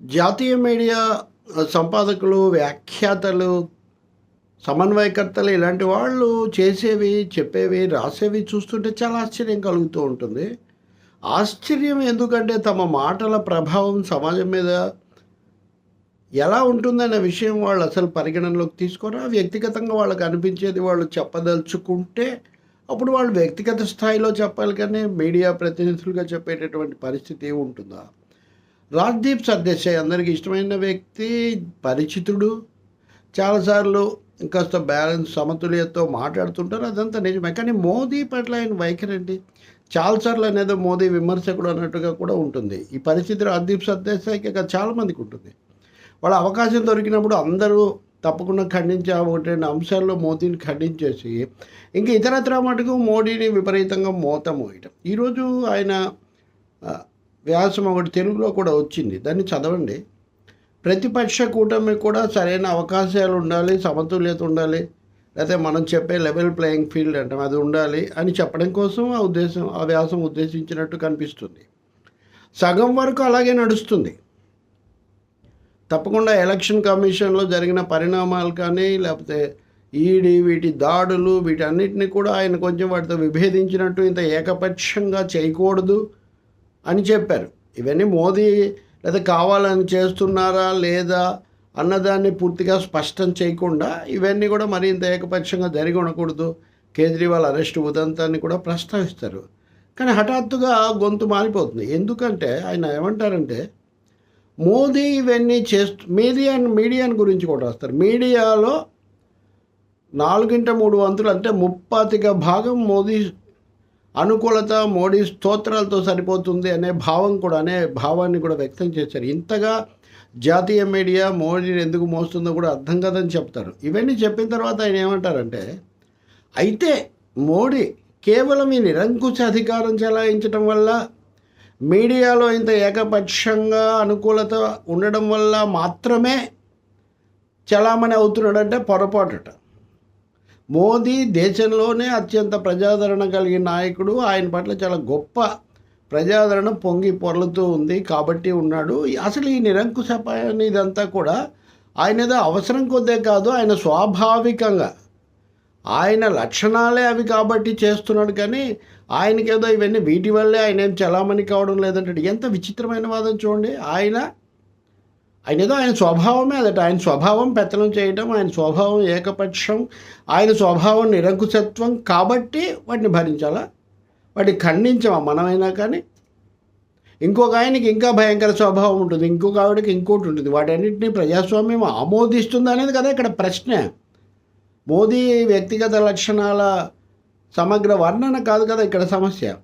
జాతీయ మీడియా సంపాదకులు వ్యాఖ్యాతలు సమన్వయకర్తలు ఇలాంటి వాళ్ళు చేసేవి చెప్పేవి రాసేవి చూస్తుంటే చాలా ఆశ్చర్యం కలుగుతూ ఉంటుంది. ఆశ్చర్యం ఎందుకంటే తమ మాటల ప్రభావం సమాజం మీద ఎలా ఉంటుందనే విషయం వాళ్ళు అసలు పరిగణనలోకి తీసుకురా? వ్యక్తిగతంగా వాళ్ళకి అనిపించేది వాళ్ళు చెప్పదలుచుకుంటే అప్పుడు వాళ్ళు వ్యక్తిగత స్థాయిలో చెప్పాలి కానీ మీడియా ప్రతినిధులుగా చెప్పేటటువంటి పరిస్థితి ఉంటుందా? రాజ్దీప్ సర్దేశాయ్. అందరికి ఇష్టమైన వ్యక్తి పరిచితుడు. చాలాసార్లు ఇంకాస్త బ్యాలెన్స్ సమతుల్యతతో మాట్లాడుతుంటారు. అదంతా నిజమే. కానీ మోదీ పట్ల ఆయన వైఖరి ఏంటి? చాలాసార్లు అనేది మోదీ విమర్శకుడు అన్నట్టుగా కూడా ఉంటుంది. ఈ పరిస్థితి రాజ్దీప్ సర్దేశాయ్కి చాలామందికి ఉంటుంది. వాళ్ళ అవకాశం దొరికినప్పుడు అందరూ తప్పకుండా ఖండించే ఒకటి రెండు అంశాల్లో మోదీని ఖండించేసి ఇంకా ఇతరత్ర మటుకు మోడీని విపరీతంగా మోత మోయటం ఈరోజు ఆయన వ్యాసం ఒకటి తెలుగులో కూడా వచ్చింది. దాన్ని చదవండి. ప్రతిపక్ష కూటమి కూడా సరైన అవకాశాలు ఉండాలి సమతుల్యత ఉండాలి లేకపోతే మనం చెప్పే లెవెల్ ప్లేయింగ్ ఫీల్డ్ అంటే అది ఉండాలి అని చెప్పడం కోసం ఆ ఉద్దేశం ఆ వ్యాసం ఉద్దేశించినట్టు కనిపిస్తుంది. సగం వరకు అలాగే నడుస్తుంది. తప్పకుండా ఎలక్షన్ కమిషన్లో జరిగిన పరిణామాలు కానీ లేకపోతే ఈడీ వీటి దాడులు వీటన్నిటిని కూడా ఆయన కొంచెం వాటితో విభేదించినట్టు ఇంత ఏకపక్షంగా చేయకూడదు. అని చెప్పారు. ఇవన్నీ మోదీ లేదా కావాలని చేస్తున్నారా లేదా అన్నదాన్ని పూర్తిగా స్పష్టం చేయకుండా ఇవన్నీ కూడా మరింత ఏకపక్షంగా జరిగి ఉండకూడదు. కేజ్రీవాల్ అరెస్ట్ ఉదంతాన్ని కూడా ప్రస్తావిస్తారు. కానీ హఠాత్తుగా గొంతు మారిపోతుంది. ఎందుకంటే ఆయన ఏమంటారంటే మోదీ ఇవన్నీ చేస్తూ మీడియా మీడియాని గురించి కూడా వస్తారు మీడియాలో నాలుగింట మూడు వంతులు అంటే ముప్పాతిక భాగం మోదీ అనుకూలత మోడీ స్తోత్రాలతో సరిపోతుంది అనే భావం కూడా అనే భావాన్ని కూడా వ్యక్తం చేశారు. ఇంతగా జాతీయ మీడియా మోడీని ఎందుకు మోస్తుందో కూడా అర్థం కాదని చెప్తారు. ఇవన్నీ చెప్పిన తర్వాత ఆయన ఏమంటారంటే అయితే మోడీ కేవలం ఈ నిరంకుశ అధికారం చెలాయించడం వల్ల మీడియాలో ఇంత ఏకపక్షంగా అనుకూలత ఉండడం వల్ల మాత్రమే చలామణి అవుతున్నాడంటే పొరపాటుట. మోదీ దేశంలోనే అత్యంత ప్రజాదరణ కలిగిన నాయకుడు. ఆయన పట్ల చాలా గొప్ప ప్రజాదరణ పొంగి పొరలుతూ ఉంది కాబట్టి ఉన్నాడు. అసలు ఈ నిరంకుశపాయని ఇదంతా కూడా ఆయన ఏదో అవసరం కొద్దే కాదు ఆయన స్వాభావికంగా ఆయన లక్షణాలే అవి కాబట్టి చేస్తున్నాడు. కానీ ఆయనకేదో ఇవన్నీ వీటి వల్లే ఆయన ఏం చలామణి కావడం లేదంటే ఎంత విచిత్రమైన వాదం చూడండి. ఆయన ఆయన ఏదో ఆయన స్వభావమే అదట. ఆయన స్వభావం పెత్తనం చేయడం ఆయన స్వభావం ఏకపక్షం ఆయన స్వభావం నిరంకుశత్వం కాబట్టి వాటిని భరించాలా? వాటిని ఖండించమా మనమైనా కానీ? ఇంకొక ఆయనకి ఇంకా భయంకర స్వభావం ఉంటుంది ఇంకొక ఆవిడకి ఇంకోటి ఉంటుంది. వాటన్నింటినీ ప్రజాస్వామ్యం ఆమోదిస్తుంది అనేది కదా ఇక్కడ ప్రశ్న. మోదీ వ్యక్తిగత లక్షణాల సమగ్ర వర్ణన కాదు కదా ఇక్కడ సమస్య.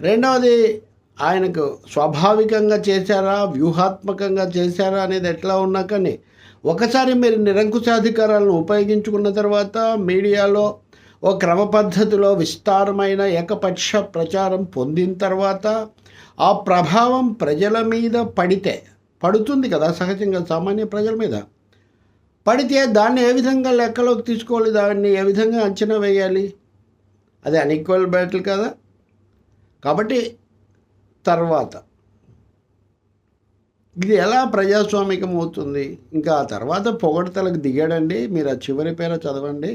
రెండవది ఆయనకు స్వాభావికంగా చేశారా? వ్యూహాత్మకంగా చేశారా అనేది ఎట్లా ఉన్నా కానీ ఒకసారి మీరు నిరంకుశాధికారాలను ఉపయోగించుకున్న తర్వాత మీడియాలో ఓ క్రమ పద్ధతిలో విస్తారమైన ఏకపక్ష ప్రచారం పొందిన తర్వాత ఆ ప్రభావం ప్రజల మీద పడితే పడుతుంది కదా సహజంగా సామాన్య ప్రజల మీద. పడితే దాన్ని ఏ విధంగా లెక్కలోకి తీసుకోవాలి? దాన్ని ఏ విధంగా అంచనా వేయాలి? అది అన్ఈక్వల్ బ్యాటిల్ కదా. కాబట్టి తర్వాత. ఇది ఎలా ప్రజాస్వామికం అవుతుంది ఇంకా ఆ తర్వాత పొగడతలకు దిగాడండి. మీరు ఆ చివరి పేర చదవండి.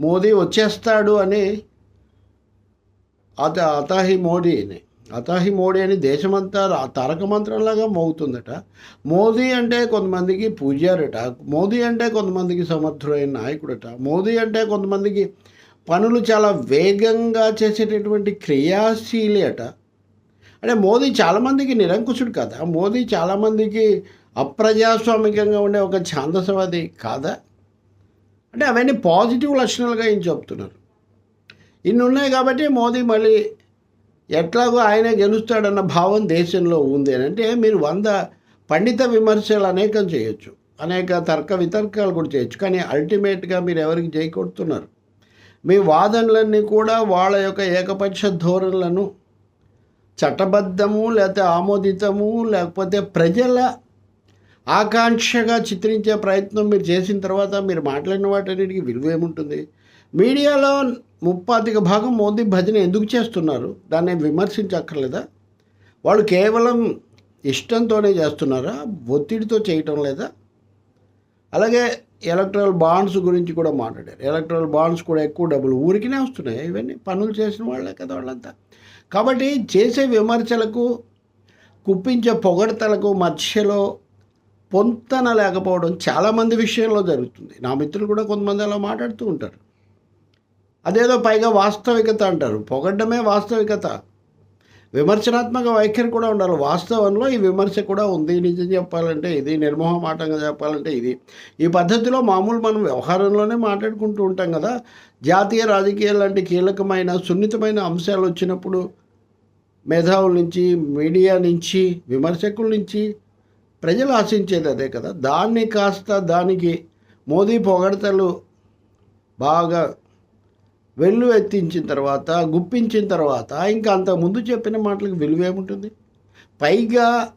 మోదీ వచ్చేస్తాడు అని అత అతాహి మోడీ అని. అతాహి మోడీ అని దేశమంతా తారక మంత్రంలాగా మోగుతుందట. మోదీ అంటే కొంతమందికి పూజారట. మోదీ అంటే కొంతమందికి సమర్థుడైన నాయకుడట. మోదీ అంటే కొంతమందికి పనులు చాలా వేగంగా చేసేటటువంటి క్రియాశీలి అట. అంటే మోదీ చాలామందికి నిరంకుశుడు కదా? మోదీ చాలామందికి అప్రజాస్వామికంగా ఉండే ఒక ఛాందసవాది కాదా? అంటే అవన్నీ పాజిటివ్ లక్షణాలుగా ఏం చెప్తున్నారు. ఇన్ని ఉన్నాయి కాబట్టి మోదీ మళ్ళీ ఎట్లాగో ఆయనే గెలుస్తాడన్న భావం దేశంలో ఉంది అని. అంటే మీరు వంద పండిత విమర్శలు అనేకం చేయొచ్చు. అనేక తర్క వితర్కాలు కూడా చేయొచ్చు. కానీ అల్టిమేట్గా మీరు ఎవరికి చేయకొడుతున్నారు మీ వాదనలన్నీ కూడా వాళ్ళ యొక్క ఏకపక్ష ధోరణులను చట్టబద్ధము లేకపోతే ఆమోదితము లేకపోతే ప్రజల ఆకాంక్షగా చిత్రించే ప్రయత్నం మీరు చేసిన తర్వాత మీరు మాట్లాడిన వాటన్నిటికీ విలువ ఏముంటుంది? మీడియాలో ముప్పాతిక భాగం మోదీ భజన ఎందుకు చేస్తున్నారు? దాన్ని విమర్శించక్కర్లేదా? వాళ్ళు కేవలం ఇష్టంతోనే చేస్తున్నారా? ఒత్తిడితో చేయటం లేదా? అలాగే ఎలక్ట్రల్ బాండ్స్ గురించి కూడా మాట్లాడారు. ఎలక్ట్రల్ బాండ్స్ కూడా ఎక్కువ డబ్బులు ఊరికినే వస్తున్నాయి. ఇవన్నీ పనులు చేసిన వాళ్ళే కదా వాళ్ళంతా. కాబట్టి చేసే విమర్శలకు కుప్పించే పొగడతలకు మధ్యలో పొంతన లేకపోవడం చాలామంది విషయంలో జరుగుతుంది. నా మిత్రులు కూడా కొంతమంది అలా మాట్లాడుతూ ఉంటారు. అదేదో పైగా వాస్తవికత అంటారు. పొగడ్డమే వాస్తవికత. విమర్శనాత్మక వైఖరి కూడా ఉండాలి. వాస్తవంలో ఈ విమర్శ కూడా ఉంది. నిజం చెప్పాలంటే ఇది నిర్మోహమాటంగా చెప్పాలంటే ఇది. ఈ పద్ధతిలో మామూలు మనం వ్యవహారంలోనే మాట్లాడుకుంటూ ఉంటాం కదా. జాతీయ రాజకీయాలు లాంటి కీలకమైన సున్నితమైన అంశాలు వచ్చినప్పుడు మేధావుల నుంచి మీడియా నుంచి విమర్శకుల నుంచి ప్రజలు ఆశించేది అదే కదా. దాన్ని కాస్త దానికి మోదీ పొగడతలు బాగా వెల్లు ఎత్తించిన తర్వాత గుప్పించిన తర్వాత ఇంకా అంత ముందు చెప్పిన మాటలకు విలువేముంటుంది పైగా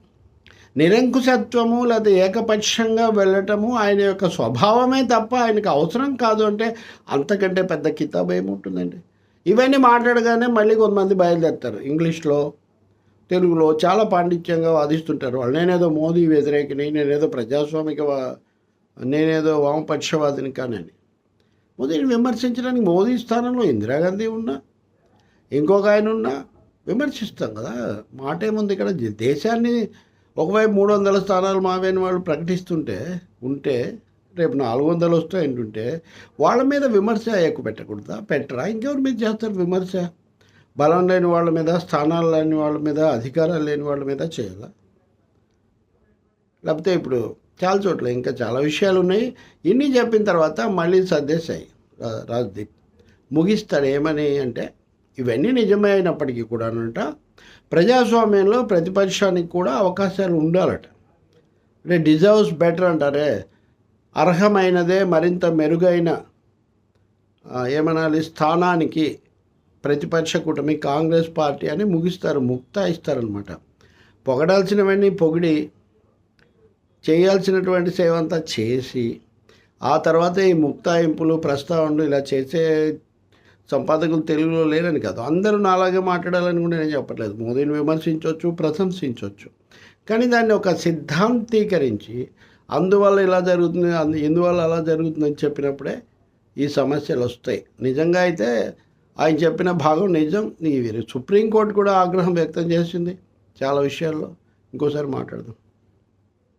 నిరంకుశత్వము లేదా ఏకపక్షంగా వెళ్ళటము ఆయన యొక్క స్వభావమే తప్ప ఆయనకు అవసరం కాదు అంటే అంతకంటే పెద్ద కితాబ్ ఏముంటుందండి? ఇవన్నీ మాట్లాడగానే మళ్ళీ కొంతమంది బయలుదేరుతారు. ఇంగ్లీష్లో తెలుగులో చాలా పాండిత్యంగా వాదిస్తుంటారు వాళ్ళు. నేనేదో మోదీ వ్యతిరేకిని నేనేదో ప్రజాస్వామిక నేనేదో వామపక్షవాదిని కానని. మోదీని విమర్శించడానికి మోదీ స్థానంలో ఇందిరాగాంధీ ఉన్నా ఇంకొక ఆయన ఉన్నా విమర్శిస్తాం కదా. మాట ఏముంది ఇక్కడ దేశాన్ని ఒకవైపు మూడు వందల స్థానాలు మావేని వాళ్ళు ప్రకటిస్తుంటే ఉంటే రేపు నాలుగు వందలు వస్తాయంటుంటే వాళ్ళ మీద విమర్శ ఎక్కువ పెట్టకూడదా? పెట్టరా? ఇంకెవరి మీద చేస్తారు విమర్శ? బలం లేని వాళ్ళ మీద స్థానాలు లేని వాళ్ళ మీద అధికారాలు లేని వాళ్ళ మీద చేయాలా? లేకపోతే ఇప్పుడు చాలా చోట్ల ఇంకా చాలా విషయాలు ఉన్నాయి ఇన్ని చెప్పిన తర్వాత మళ్ళీ సర్దేశాయి రా- రాజ్దీప్. ముగిస్తాడు ఏమని అంటే ఇవన్నీ నిజమే అయినప్పటికీ కూడానంట ప్రజాస్వామ్యంలో ప్రతిపక్షానికి కూడా అవకాశాలు ఉండాలట. అంటే డిజర్వ్స్ బెటర్ అంటారే. అర్హమైనదే మరింత మెరుగైన ఏమనాలి స్థానానికి ప్రతిపక్ష కూటమి కాంగ్రెస్ పార్టీ అని ముగిస్తారు ముక్తాయిస్తారనమాట పొగడాల్సినవన్నీ పొగిడి చేయాల్సినటువంటి సేవ అంతా చేసి ఆ తర్వాత ఈ ముక్తాయింపులు ప్రస్తావనలు ఇలా చేసే సంపాదకులు తెలుగులో లేరని కాదు. అందరూ నాలాగే మాట్లాడాలని కూడా నేను చెప్పట్లేదు. మోదీని విమర్శించవచ్చు ప్రశంసించవచ్చు కానీ దాన్ని ఒక సిద్ధాంతీకరించి అందువల్ల ఇలా జరుగుతుంది అందు ఎందువల్ల అలా జరుగుతుందని చెప్పినప్పుడే ఈ సమస్యలు వస్తాయి. నిజంగా అయితే ఆయన చెప్పిన భాగం నిజం. ఈ సుప్రీంకోర్టు కూడా ఆగ్రహం వ్యక్తం చేసింది. చాలా విషయాల్లో ఇంకోసారి మాట్లాడదాం.